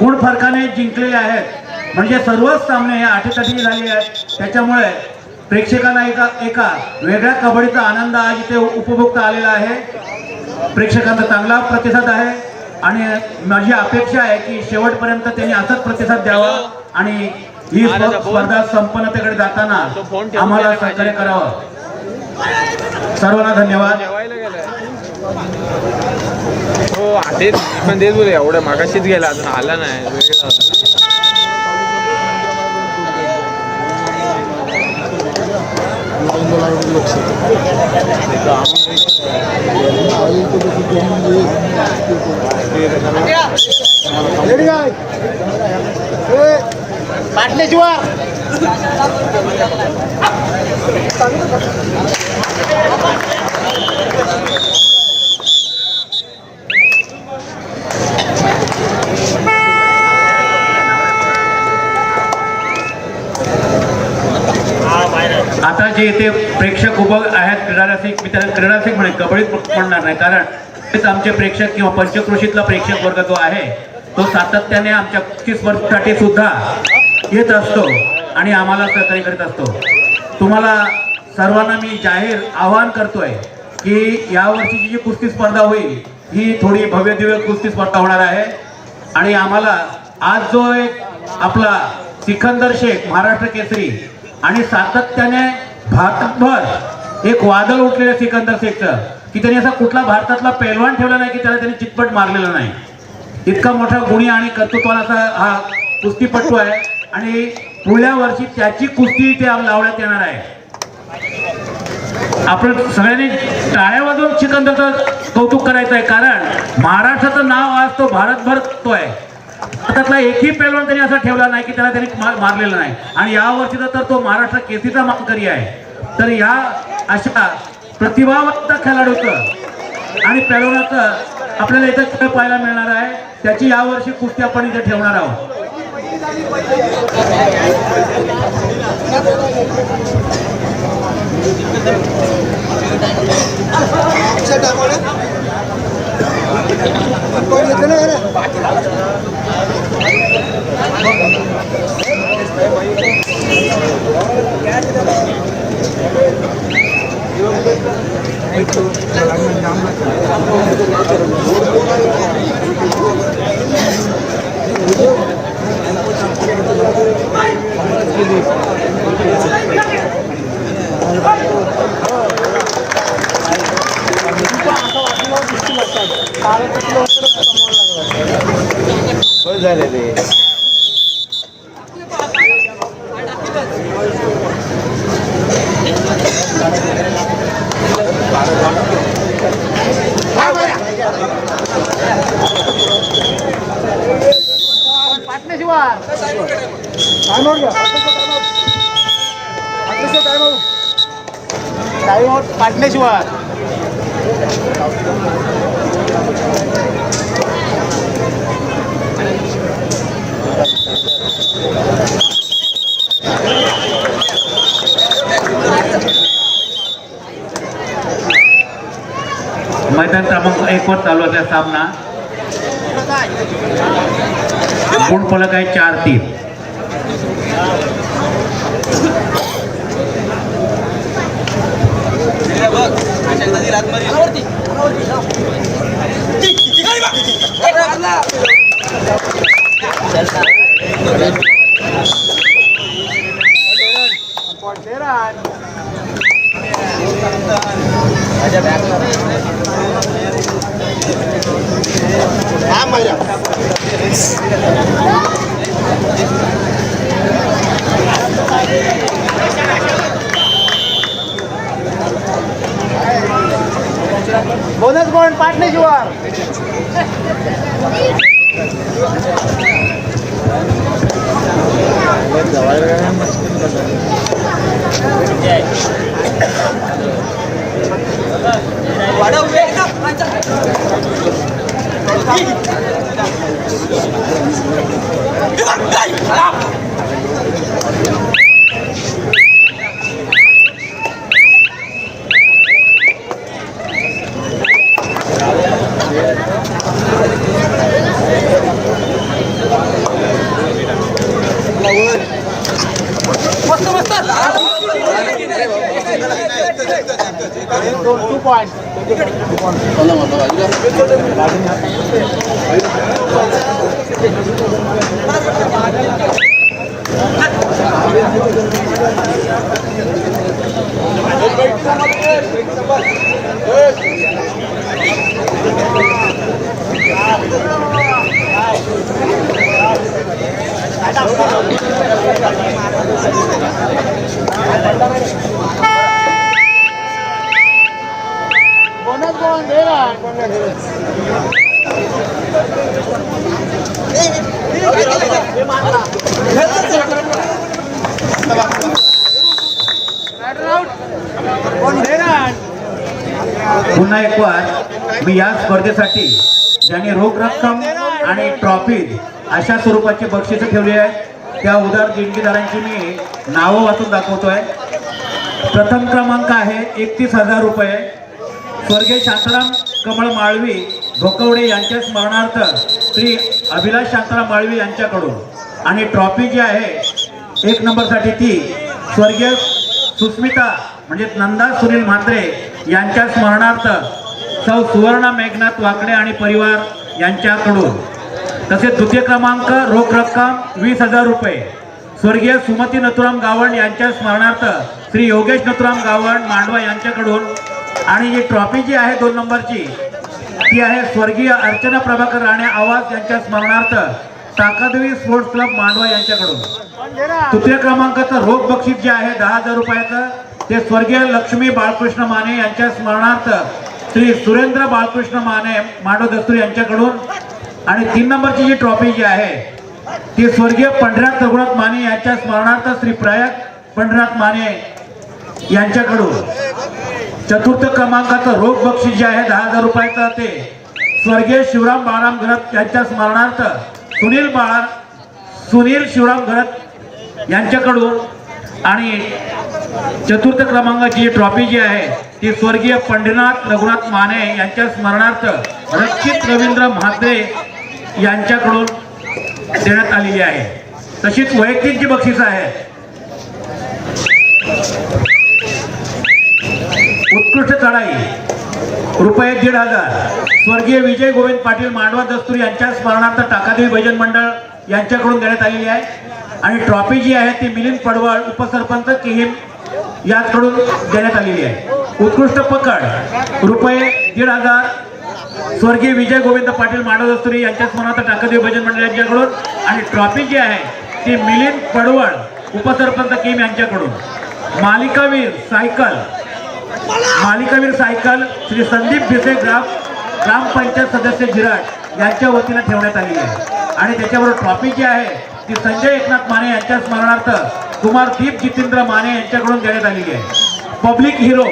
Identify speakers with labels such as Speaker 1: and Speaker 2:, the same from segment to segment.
Speaker 1: गुण फरकाने जिंकलेले आहेत. म्हणजे सर्वच सामने हे आठीतटी झाले आहेत. त्याच्यामुळे प्रेक्षकांना एका एका वेगळ्या कबड्डीचा आनंद आज इथे उपभोगता आलेला आहे. प्रेक्षकांचा चांगला प्रतिसाद आहे. आणि माझी अपेक्षा आहे की शेवटपर्यंत त्यांनी असाच प्रतिसाद द्यावा. आणि ही. स्पर्धा संपन्नतेकडे जाताना आम्हाला सहकार्य. करावं. सर्वांना धन्यवाद.
Speaker 2: हो तेच पण तेच बोल एवढं मागाशीच गेला अजून आला नाही वेळ झाला.
Speaker 3: पाटण्याशिवाय
Speaker 1: आता जे इथे प्रेक्षक उभं आहेत. क्रीडारसिक मी त्याला क्रीडारसिक म्हणे कबड्डीत म्हणणार नाही. कारण तेच आमचे प्रेक्षक किंवा पंचक्रोशीतला प्रेक्षक वर्ग जो आहे तो सातत्याने आमच्या कुस्ती स्पर्धेसाठी सुद्धा येत असतो आणि आम्हाला सहकार्य करीत असतो. तुम्हाला सर्वांना मी जाहीर आवाहन करतोय की यावर्षीची जी कुस्ती स्पर्धा होईल ही थोडी भव्य दिव्य कुस्ती स्पर्धा होणार आहे. आणि आम्हाला आज जो एक आपला सिकंदर शेख महाराष्ट्र केसरी आणि सातत्याने भारतभर एक वादळ उठलेलं सिकंदर शेखचं की त्यांनी असा कुठला भारतातला पैलवान ठेवला नाही की त्याला त्यांनी चितपट मारलेला नाही. इतका मोठा गुणी आणि कर्तृत्वाचा असा हा कुस्तीपटू आहे आणि पुढल्या वर्षी त्याची कुस्ती इथे लावण्यात येणार आहे. आपण सगळ्यांनी टाळ्या वाजवून सिकंदरचं कौतुक करायचं आहे कारण महाराष्ट्राचं नाव आज तो भारतभर तो आहे. त्यातला एकही पैलवान त्यांनी असा ठेवला नाही की त्याला त्यांनी मार- मारलेला नाही. आणि या वर्षीचा तर तो महाराष्ट्र केसीचा मानकरी आहे. तर या अशा प्रतिभावंत खेळाडूचं आणि पैलवानाचं आपल्याला इथं खेळ पाहायला मिळणार आहे. त्याची यावर्षी कुस्ती आपण इथे ठेवणार आहोत.
Speaker 2: बस झाले ते
Speaker 3: पाटण्याशिवाय टाइम आउट टाइम आउट पाटण्याशिवाय
Speaker 1: मैदान क्रमांक एक वर चालू असलेला सामना गुण फलक आहे चार तीन.
Speaker 3: हा
Speaker 1: पुन्हा एक वार मी या स्पर्धेसाठी ज्यांनी रोख रक्कम आणि ट्रॉफी अशा स्वरूपाची बक्षिसं ठेवली आहे त्या उदार देणगीदारांची मी नावं वाचून दाखवतोय. प्रथम क्रमांक आहे एकतीस हजार रुपये. स्वर्गीय शांताराम कमळ माळवी भोकवडे यांच्या स्मरणार्थ श्री अभिलाष शांताराम माळवी यांच्याकडून. आणि ट्रॉफी जी आहे एक नंबरसाठी ती स्वर्गीय सुस्मिता म्हणजे नंदा सुनील म्हात्रे यांच्या स्मरणार्थ सौ सुवर्णा मेघनाथ वाकडे आणि परिवार यांच्याकडून तसेच द्वितीय क्रमांक रोख रक्कम वीस हजार रुपये स्वर्गीय सुमती नथुराम गावण यांच्या स्मरणार्थ श्री योगेश नथुराम गावण मांडवा यांच्याकडून आणि जी ट्रॉफी जी आहे दोन नंबरची ती आहे स्वर्गीय अर्चना प्रभाकर राणे आवाज यांच्या स्मरणार्थ ताकादेवी स्पोर्ट्स क्लब मांडवा यांच्याकडून. तृतीय क्रमांकाचं रोख बक्षीस जे आहे दहा हजार रुपयाचं ते स्वर्गीय लक्ष्मी बाळकृष्ण माने यांच्या स्मरणार्थ श्री सुरेंद्र बाळकृष्ण माने मांडव दस्तूर यांच्याकडून आणि तीन नंबरची जी ट्रॉफी जी आहे ती स्वर्गीय पंढरात रघुनाथ माने यांच्या स्मरणार्थ श्री प्रयाग पंढरात माने यांच्याकडून. चतुर्थ क्रमांकाचं रोख बक्षीस जे आहे दहा हजार रुपयाचं ते स्वर्गीय शिवराम बाळाराम घरत यांच्या स्मरणार्थ सुनील बाळा सुनील शिवराम घरत यांच्याकडून आणि चतुर्थ क्रमांकाची जी ट्रॉफी जी आहे ती स्वर्गीय पंढरीनाथ रघुनाथ माने यांच्या स्मरणार्थ रक्षित रवींद्र म्हात्रे यांच्याकडून देण्यात आलेली आहे. तशीच वैयक्तिक जी बक्षीस आहे उत्कृष्ट चढाई रुपये दीड हजार स्वर्गीय विजय गोविंद पाटील मांडवा दस्तूर यांच्या स्मरणार्थ टाकादेवी भजन मंडळ यांच्याकडून देण्यात आलेली आहे. आणि ट्रॉफी जी आहे ती मिलिंद पडवळ उपसरपंच किहीम याचकडून देण्यात आलेली आहे. उत्कृष्ट पकड. रुपये दीड हजार. स्वर्गीय विजय गोविंद पाटील माडवदस्तुरी यांच्या स्मरणार्थ टाकादेवी भजन मंडळ यांच्याकडून. आणि ट्रॉफी जी आहे ती मिलिंद पडवळ उपसरपंच किम यांच्याकडून. मालिकावीर सायकल. मालिकावीर सायकल श्री संदीप भिसे ग्राम ग्रामपंचायत सदस्य जिराट यांच्या वतीनं ठेवण्यात आली आहे. आणि त्याच्याबरोबर ट्रॉफी जी आहे ती संजय एकनाथ माने यांच्या स्मरणार्थ कुमार दीप जितेंद्र माने यांच्याकडून देण्यात आलेली आहे. पब्लिक हिरो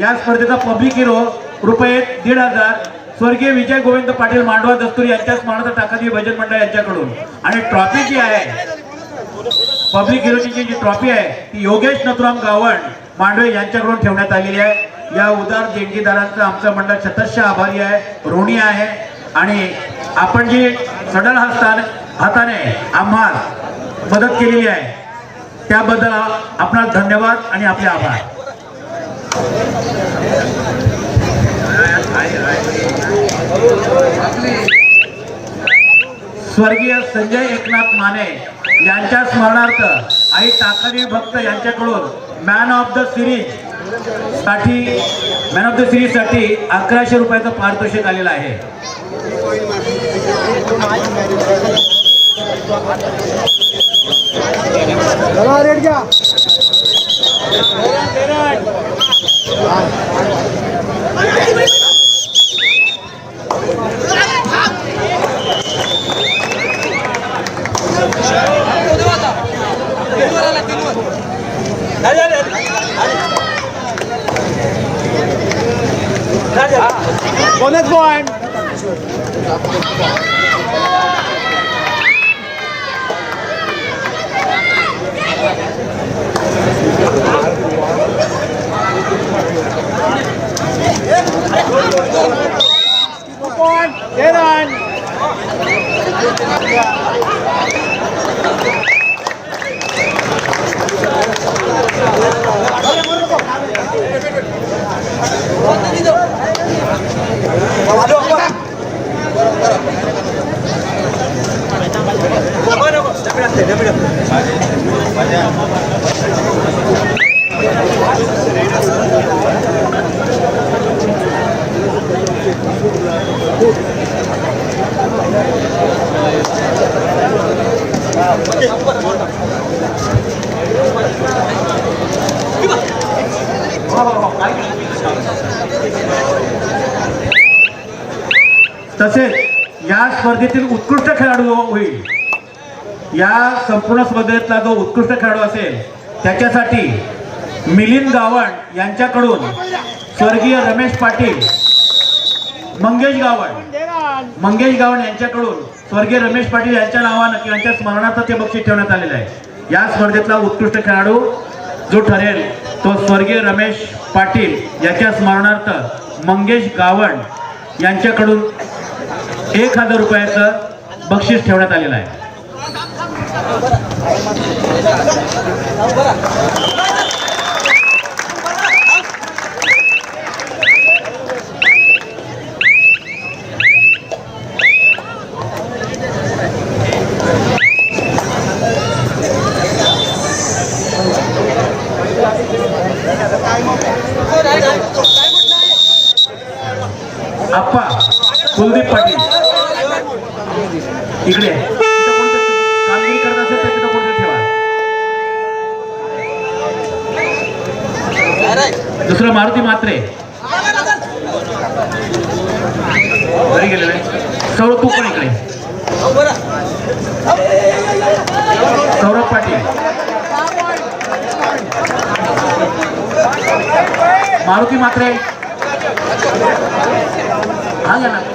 Speaker 1: या स्पर्धेचा पब्लिक हिरो रुपये दीड हजार स्वर्गीय विजय गोविंद पाटील मांडवा दस्तूर यांच्या स्मरणार्थ टाकादी भजन मंडळ यांच्याकडून. आणि ट्रॉफी जी आहे पब्लिक हिरोची जी ट्रॉफी आहे ती योगेश नथुराम गावण मांडवे यांच्याकडून ठेवण्यात आलेली आहे. या उदार देणगीदारांचं आमचं मंडळ शतशः आभारी आहे ऋणी आहे. आणि आपण जी सडल हस्ताने हाताने आम्हाला मदत केलेली आहे. त्याबद्दल आपणास धन्यवाद आणि आपले आभार. स्वर्गीय संजय एकनाथ माने यांच्या स्मरणार्थ आई टाकारी भक्त यांच्याकडून मॅन ऑफ द सिरीजसाठी मॅन ऑफ द सिरीजसाठी अकराशे रुपयाचं पारितोषिक आलेलं आहे.
Speaker 3: रेट घ्या बोनस पॉईंट
Speaker 1: तसेच या स्पर्धेतील उत्कृष्ट खेळाडू होईल. या संपूर्ण स्पर्धेतला जो उत्कृष्ट खेळाडू असेल त्याच्यासाठी मिलिंद गावण यांच्याकडून स्वर्गीय रमेश पाटील मंगेश गावण मंगेश गावण यांच्याकडून स्वर्गीय रमेश पाटील यांच्या नावानं किंवा यांच्या स्मरणार्थ ते बक्षीस ठेवण्यात आलेलं आहे. या स्पर्धेतला उत्कृष्ट खेळाडू जो ठरेल तो स्वर्गीय रमेश पाटील याच्या स्मरणार्थ मंगेश गावण यांच्याकडून एक हजार रुपयाचं बक्षीस ठेवण्यात आलेलं आहे. कुलदीप पाटील. इकडे. तिथं कोणतं कामगिरी करत असेल तर तिथं कोणते ठेवा. दुसरं मारुती मात्रे घरी गेलेलं आहे. सौरभ तू पण इकडे? सौरभ पाटील. मारुती मात्रे हा घ्या ना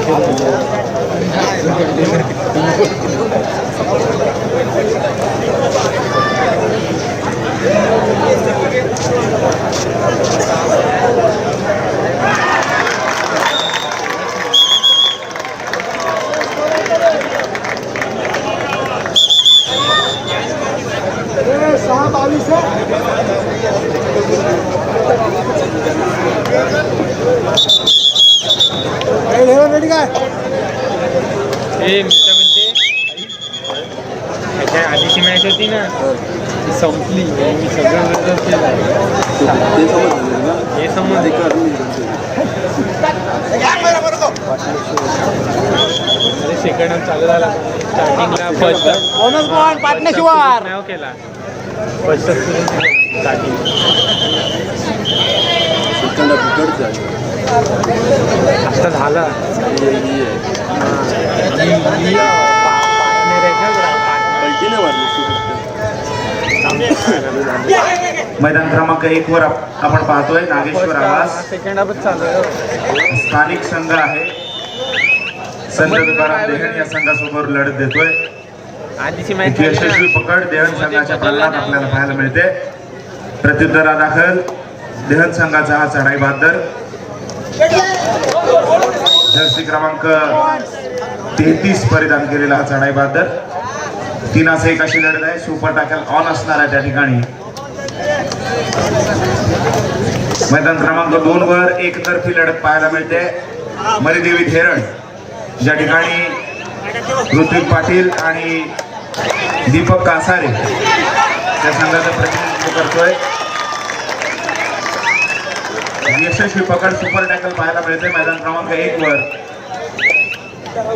Speaker 1: tres horas.
Speaker 3: ए
Speaker 2: मी काय म्हणते आधीची मॅच होती ना. ती संपली. मी सगळं विरोध केला हे समज अरे सेकंड चालू झाला. स्टार्टिंगला फर्स्ट
Speaker 3: बोनस पॉईंट पाटणेश्वर
Speaker 2: नाव केला. फर्स्ट स्टार्टिंग आता झाला.
Speaker 1: मैदान क्रमांक एक वर आप- आपण पाहतोय नागेश्वर आवास
Speaker 2: आहे
Speaker 1: स्थानिक संघ आहे. संत तुकाराम देहण या संघासमोर लढत देतोय. यशस्वी पकड देहण संघाच्या प्रल्हाद आपल्याला पाहायला मिळते. प्रत्युत्तरादाखल देहण संघाचा हा चढाई बहादर. जर्सी क्रमांक तेहतीस परिधान केलेला हा चढाई बहादर तीन असं एक अशी लढत आहे. सुपर टाकल ऑन असणार आहे त्या ठिकाणी. मैदान क्रमांक दोन वर एकतर्फी लढत पाहायला मिळते. मरिदेवी थेरण ज्या ठिकाणी ऋत्विक पाटील आणि दीपक कासारे त्या संघाचं प्रतिनिधित्व करतोय. यशस्वी पकड सुपर टॅकल पाहायला मिळते मैदान क्रमांक एक वर.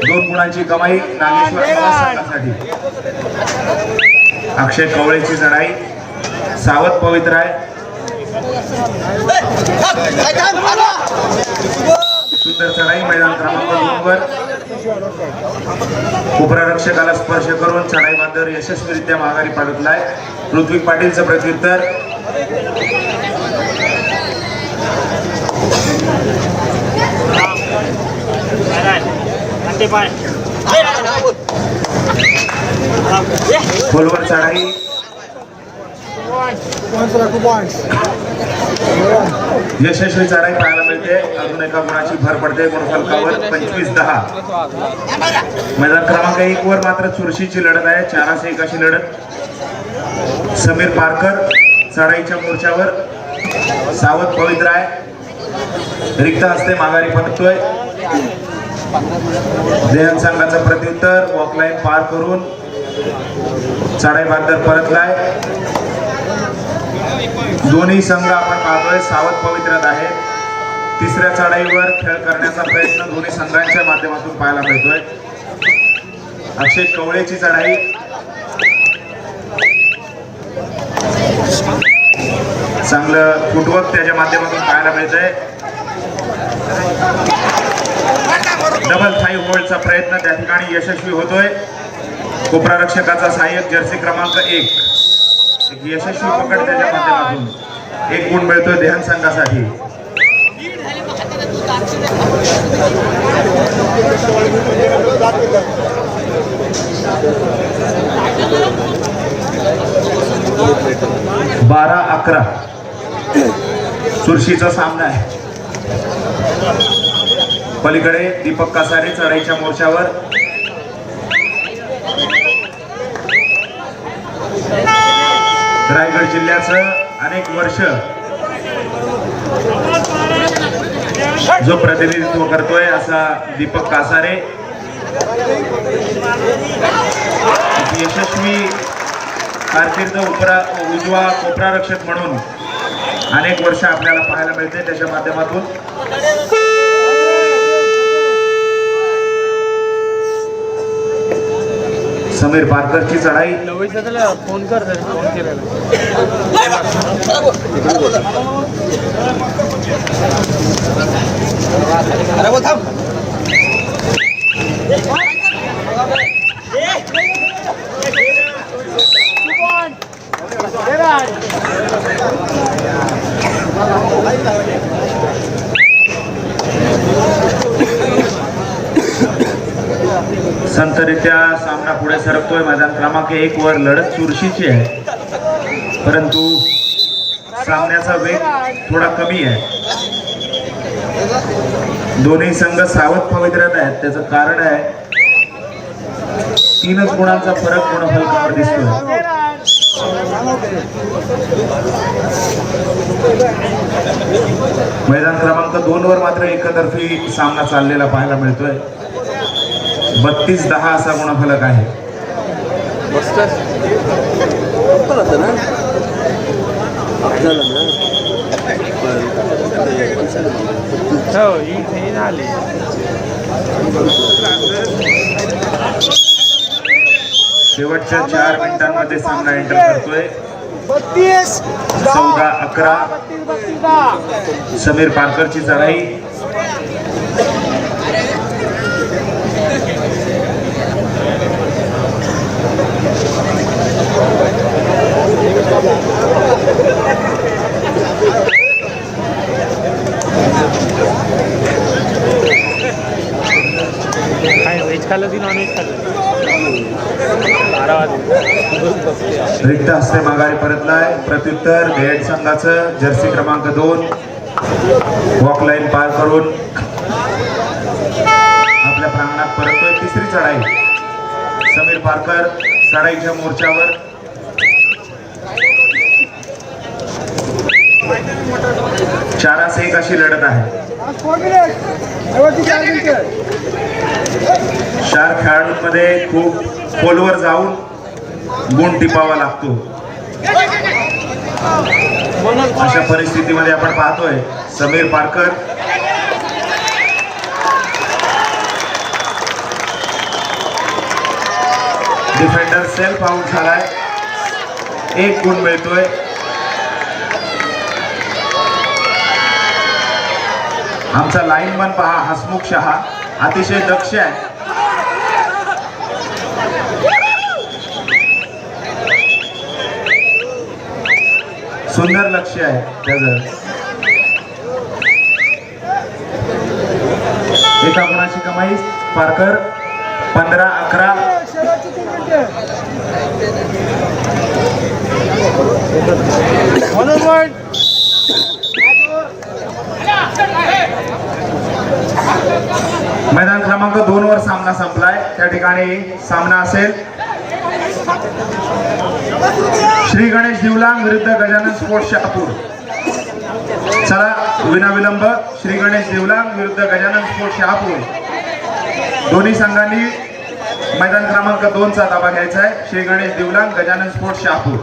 Speaker 1: दोन गुणांची कमाई नागेश्वर संघासाठी. अक्षय कवळेची चढाई सावध पवित्र आहे. सुंदर चढाई मैदान क्रमांक दोन वर. उपरारक्षकाला स्पर्श करून चढाई बांधर यशस्वीरित्या माघारी पाडतलाय ऋत्विक पाटीलचं प्रत्युत्तर.
Speaker 4: चढाई. यशस्वी चढाई पाहायला मिळते. अजून एका गुणाची भर पडते. गुणफलकावर पंचवीस दहा. मैदान क्रमांक एक वर मात्र चुरशीची लढत आहे. चारास एकाशी लढत. समीर पारकर चढाईच्या मोर्चावर सावध पवित्र आहे. रिक्त हस्ते माघारी परतोय देहन संघाचं प्रत्युत्तर वॉकलाईन पार करून चढाई बांधर परतलाय. दोन्ही संघ आपण पाहतोय सावध पवित्रात आहेत तिसऱ्या चढाईवर खेळ करण्याचा प्रयत्न दोन्ही संघांच्या माध्यमातून पाहायला मिळतोय. अक्षय कवळेची चढाई. चांगलं फुटवर्क त्याच्या माध्यमातून पाहायला मिळतंय. डबल फाईव्ह होल्डचा प्रयत्न त्या ठिकाणी यशस्वी होतोय. कोपरा रक्षकाचा सहाय्यक जर्सी क्रमांक एक यशस्वी पकड त्याच्या माध्यमातून. एक गुण मिळतोय ध्यान संघासाठी. बारा अकरा. चुरशीचा सामना आहे. पलीकडे दीपक कासारे चढाईच्या मोर्चावर. रायगड जिल्ह्याचं अनेक वर्ष जो प्रतिनिधित्व करतोय असा दीपक कासारे. यशस्वी कारकीर्द उपरा उजवा कोपरा रक्षक म्हणून अनेक वर्ष आपल्याला पाहायला मिळते त्याच्या माध्यमातून. समीर पारकरची चढाई.
Speaker 2: त्याला फोन कर फोन केलेला
Speaker 4: संतरित्या सामना पुढे सरकतोय. मैदान क्रमांक एक वर लढत चुरशीची आहे. परंतु सामन्याचा वेग थोडा कमी आहे. दोन्ही संघ सावध पवित्र्यात आहेत. त्याचं कारण आहे तीनच गुणांचा फरक गुणफलकावर दिसतोय. मैदान क्रमांक दोन वर मात्र एकतर्फी सामना चाललेला पाहायला मिळतोय. बत्तीस दहा असा गुणफलक आहे.
Speaker 2: हो
Speaker 4: शेवटच्या चार मिनिटांमध्ये सामना एंटर करतोय.
Speaker 3: बत्तीस
Speaker 4: चौदा अकरा.
Speaker 3: बत्तीस बत्तीस दहा.
Speaker 4: समीर पारकरची चढाई.
Speaker 2: काय व्हेज खाल्लं की नॉन खाल्लं? बारा वाजले.
Speaker 4: रिक्त हस्ते माघारी परतलाय. प्रत्युत्तर भेट संघाचं जर्सी क्रमांक दोन. वॉक लाईन पार करून आपल्या प्रांगणात परतोय तिसरी चढाई. समीर पारकर चढाईच्या मोर्चावर चारास एक अशी लढत आहे.
Speaker 3: चार
Speaker 4: खेळाडूंमध्ये खूप खोलवर जाऊन गुण टिपावा लागतो. अशा परिस्थितीमध्ये आपण पाहतोय Sameer Parkar. Defender self out झालाय. एक गुण मिळतोय. आमचा लाईनमन पहा हसमुख शहा. अतिशय दक्ष आहे. सुंदर लक्ष आहे त्याच. एका गुणाची कमाई? पारकर पंधरा अकरा
Speaker 3: शेवटची तीन मिनिटं म्हणून पण
Speaker 4: मैदान क्रमांक दोन वर सामना संपलाय. त्या ठिकाणी सामना असेल. श्री गणेश दिवलांग विरुद्ध गजानन स्पोर्ट्स शहापूर. चला विनाविलंब श्री गणेश दिवलांग विरुद्ध गजानन स्पोर्ट्स शहापूर. दोन्ही संघांनी मैदान क्रमांक दोनचा ताबा घ्यायचा आहे श्री गणेश दिवलांग गजानन स्पोर्ट्स शहापूर.